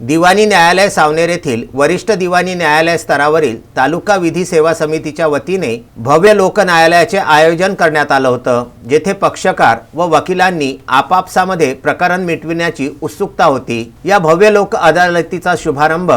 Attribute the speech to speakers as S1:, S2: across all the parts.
S1: दिवाणी न्यायालय सावनेर येथील वरिष्ठ दिवाणी न्यायालय स्तरावरील तालुका विधी सेवा समितीच्या वतीने भव्य लोक न्यायालयाचे आयोजन करण्यात आलं होतं जेथे पक्षकार व वकिलांनी आपापसामध्ये प्रकरण मिटविण्याची उत्सुकता होती. या भव्य लोक अदालतीचा शुभारंभ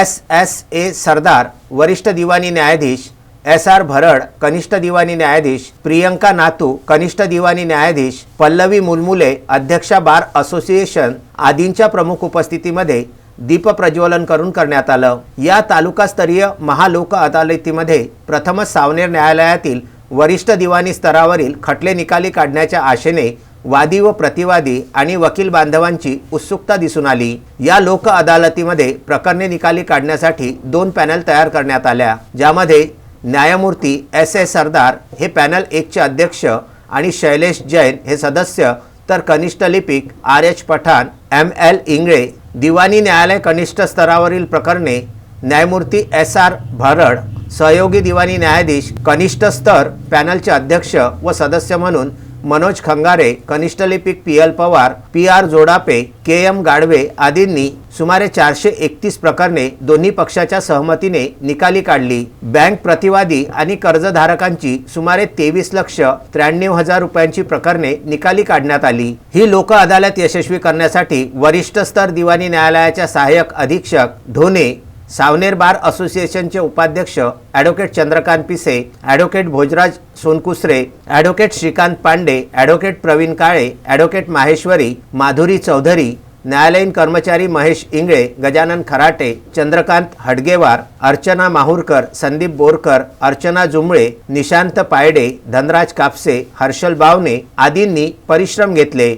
S1: एस एस ए सरदार वरिष्ठ दिवाणी न्यायाधीश एस आर भरड कनिष्ठ दिवाणी न्यायाधीश प्रियंका नातू कनिष्ठ दिवाणी न्यायाधीश पल्लवी मुलमुले अध्यक्षा बार असोसिएशन आदींच्या प्रमुख उपस्थितीमध्ये दीप प्रज्वलन करून करण्यात आलं. या तालुकास्तरीय महालोक अदालतीमध्ये प्रथमच सावनेर न्यायालयातील वरिष्ठ दिवाणी स्तरावरील खटले निकाली काढण्याच्या आशेने वादी व प्रतिवादी आणि वकील बांधवांची उत्सुकता दिसून आली. या लोक अदालतीमध्ये प्रकरणे निकाली काढण्यासाठी दोन पॅनल तयार करण्यात आल्या. ज्यामध्ये न्यायमूर्ती एस ए सरदार हे पॅनल एकचे अध्यक्ष आणि शैलेश जैन हे सदस्य तर कनिष्ठ लिपिक R H Pathan M L Ingale दिवाणी न्यायालय कनिष्ठ स्तरावरील प्रकरणे न्यायमूर्ती एस आर भरड सहयोगी दिवाणी न्यायाधीश कनिष्ठ स्तर पॅनलचे अध्यक्ष व सदस्य म्हणून मनोज खंगारे कनिष्ठ लिपिक P L Pawar P R Jodape K M Gadve आदींनी सुमारे चारशे एकतीस प्रकरणे दोन्ही पक्षाच्या सहमतीने निकाली काढली. बँक प्रतिवादी आणि कर्जधारकांची सुमारे तेवीस लक्ष त्र्याण्णव हजार रुपयांची प्रकरणे निकाली काढण्यात आली. ही लोक अदालत यशस्वी करण्यासाठी वरिष्ठ स्तर दिवाणी न्यायालयाच्या सहाय्यक अधीक्षक ढोणे सावनेर बार असोसिएशनचे उपाध्यक्ष advocate Chandrakant Pise advocate Bhojraj Sonkusare advocate Shrikant Pande advocate Pravin Kale advocate Maheshwari Madhuri Chaudhari न्यायालयीन कर्मचारी महेश इंगळे गजानन खराटे चंद्रकांत हडगेवार अर्चना माहूरकर संदीप बोरकर अर्चना जुंबळे निशांत पायडे धनराज कापसे हर्षल बावने आदींनी परिश्रम घेतले.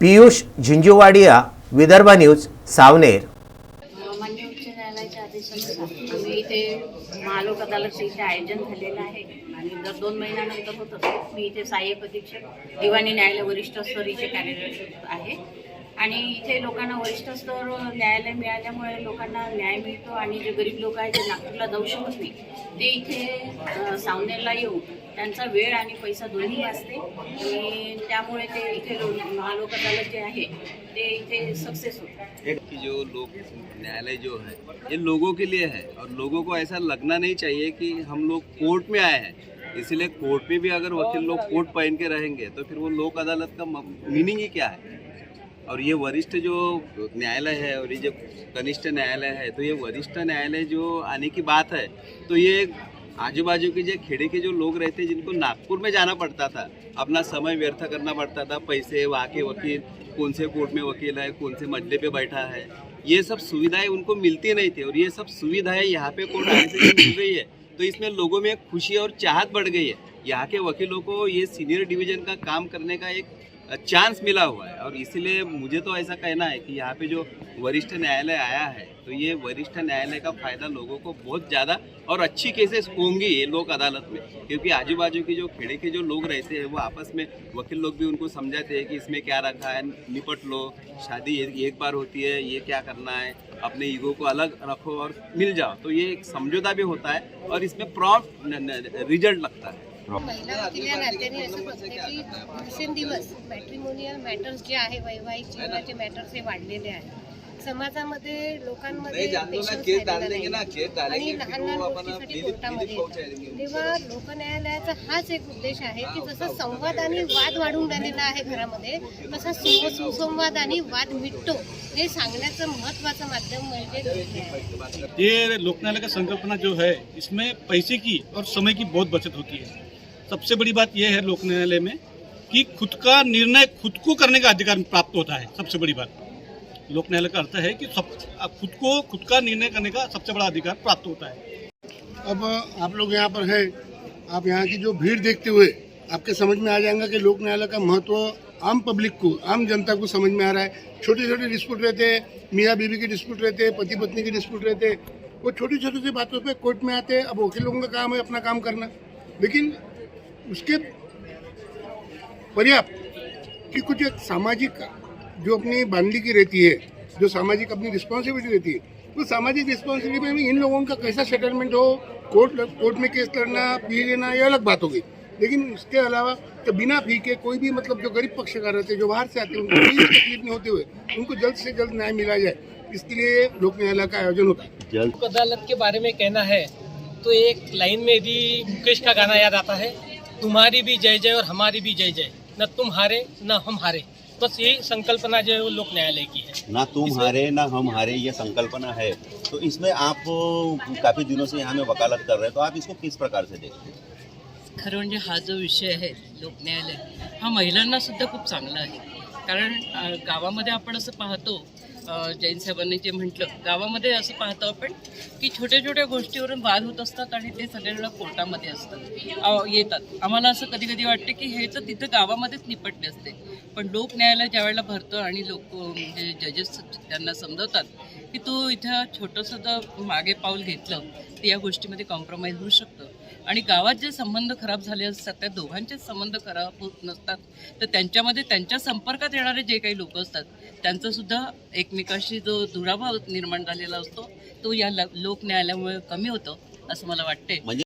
S1: पियुष झिंजुवाडिया विदर्भ न्यूज सावनेर.
S2: इथे महालोक अदालतचं इथे आयोजन झालेलं आहे. आणि दर दोन महिन्यानंतर होत असेल मी इथे सहाय्यक अधीक्षक दिवाणी न्यायालय वरिष्ठ स्तरीचे कार्यरत आहे. आणि इथे लोकांना वरिष्ठ स्तर न्यायालय मिळाल्यामुळे लोकांना न्याय मिळतो आणि जे गरीब लोक आहेत जे नागपूरला जाऊ शकत नाही ते इथे सावनेरला येऊन त्यांचा वेळ आणि पैसा दोन्ही वाचते. आणि त्यामुळे ते इथे महालोक अदालत जे आहे ते इथे सक्सेस होते.
S3: जो लोक न्यायालय जो है ये लोगों के लिए है और लोगों को ऐसा लगना नहीं चाहिए कि हम लोग कोर्ट में आए हैं। इसलिए कोर्ट में भी अगर वकील लोग कोर्ट पहन के रहेंगे तो फिर वो लोक अदालत का मीनिंग ही क्या है? और ये वरिष्ठ जो न्यायालय है और ये जो कनिष्ठ न्यायालय है तो ये वरिष्ठ न्यायालय जो आने की बात है तो ये आजू बाजू के जो खेड़े के जो लोग रहते हैं, जिनको नागपुर में जाना पड़ता था, अपना समय व्यर्थ करना पड़ता था, पैसे वहाँ के वकील, कौन से कोर्ट में वकील है, कौन से मजले पे बैठा है, ये सब सुविधाएँ उनको मिलती नहीं थी, और ये सब सुविधाएँ यहाँ पे कोर्ट आने से मिल गई है तो इसमें लोगों में खुशी और चाहत बढ़ गई है। यहाँ के वकीलों को ये सीनियर डिवीज़न का काम करने का एक चांस मिला हुआ है। और इसीलिए मुझे तो ऐसा कहना है कि यहाँ पे जो वरिष्ठ न्यायालय आया है तो ये वरिष्ठ न्यायालय का फ़ायदा लोगों को बहुत ज़्यादा और अच्छी केसेस होंगी ये लोक अदालत में, क्योंकि आजू बाजू के जो खेड़े के जो लोग रहते हैं, वो आपस में वकील लोग भी उनको समझाते हैं कि इसमें क्या रखा है, निपट लो, शादी एक बार होती है, ये क्या करना है, अपने ईगो को अलग रखो और मिल जाओ। तो ये एक समझौता भी होता है और इसमें प्रॉम्प्ट रिज़ल्ट लगता है।
S4: महिला वकील या नात्याने असं बघते की दिवसेंदिवस मॅट्रिमोनियल मॅटर्स जे आहे वैवाहिक जीवनाचे मॅटर्स हे वाढलेले आहेत समाजामध्ये लोकांमध्ये. आणि लहान लहान गोष्टीसाठी कोर्टामध्ये येतात. तेव्हा लोकन्यायालयाचा हाच एक उद्देश आहे की जसं संवाद आणि वाद वाढून राहिलेला आहे घरामध्ये तसा सुसंवाद आणि वाद मिटतो हे सांगण्याचं महत्वाचं माध्यम म्हणजे लोकन्यायालय.
S5: ये लोक न्यायालय का संकल्पना जो है इसमें पैसे की और समय की बहुत बचत होती है। सबसे बड़ी बात यह है लोक न्यायालय में कि खुद का निर्णय खुद को करने का अधिकार प्राप्त होता है, सबसे बड़ी बात। लोक न्यायालय का अर्थ है कि सब खुद को, खुद का निर्णय करने का सबसे बड़ा अधिकार प्राप्त होता है।
S6: अब आप लोग यहाँ पर हैं, आप यहाँ की जो भीड़ देखते हुए आपके समझ में आ जाएगा कि लोक न्यायालय का महत्व आम पब्लिक को, आम जनता को समझ में आ रहा है। छोटे छोटे डिस्प्यूट रहते हैं, मियाँ बीवी के डिस्प्यूट रहते हैं पति पत्नी के डिस्प्यूट रहते हैं। वो छोटी छोटी सी बातों पे कोर्ट में आते हैं, अब वकील लोगों का काम है अपना काम करना। लेकिन उसके पर्याप्त कि कुछ एक सामाजिक जो अपनी बांधली की रहती है, जो सामाजिक अपनी रिस्पॉन्सिबिलिटी रहती है वो सामाजिक रिस्पॉन्सिबिलिटी में इन लोगों का कैसा सेटलमेंट हो कोर्ट कोर्ट में केस लड़ना फ़ी लेना ये अलग बात होगी लेकिन इसके अलावा तो बिना फ़ी के कोई भी मतलब जो गरीब पक्षकार रहते हैं, जो बाहर से आते हैं, उनको तकलीफ़ नहीं होते हुए उनको जल्द से जल्द न्याय मिला जाए। इसके लिए लोक न्यायालय का आयोजन होता है।
S7: अदालत के बारे में कहना है तो एक लाइन में भी मुकेश का गाना याद आता है। तुम्हारी भी जय जय और हमारी भी जय जय। न तुम हारे न हम हारे। बस यही संकल्पना जो है वो लोक न्यायालय की है।
S8: ना तुम हारे ना हम हारे ये संकल्पना है। तो इसमें आप काफी दिनों से यहाँ में वकालत कर रहे हैं तो आप इसको किस प्रकार से देखते हैं?
S9: खरं म्हणजे हा जो विषय आहे लोक न्यायालय हा महिलांना सुद्धा खूप चांगला आहे. कारण गावामध्ये आपण असं पाहतो जैन साहेबांनी जे म्हटलं गावामध्ये असं पाहतो आपण की छोट्या छोट्या गोष्टीवरून वाद होत असतात आणि ते सगळ्यांना कोर्टामध्ये असतात. येतात. आम्हाला असं कधी कधी वाटतं की हे तर तिथं गावामध्येच निपटले असते. पण लोक न्यायालय ज्या वेळेला भरतं आणि लोक म्हणजे जजेस त्यांना समजवतात की तू इथं छोटंसं जर मागे पाऊल घेतलं तर या गोष्टीमध्ये कॉम्प्रोमाइज होऊ शकतं. आणि गावात जे संबंध खराब झाले असतात त्या दोघांचेच संबंध खराब होत नसतात. तर त्यांच्यामध्ये त्यांच्या संपर्कात येणारे जे काही लोक असतात त्यांचा सुद्धा एकमेकाशी जो दुराभाव निर्माण झालेला असतो तो या लोक न्यायालयामुळे कमी होतो असं मला वाटते
S8: म्हणजे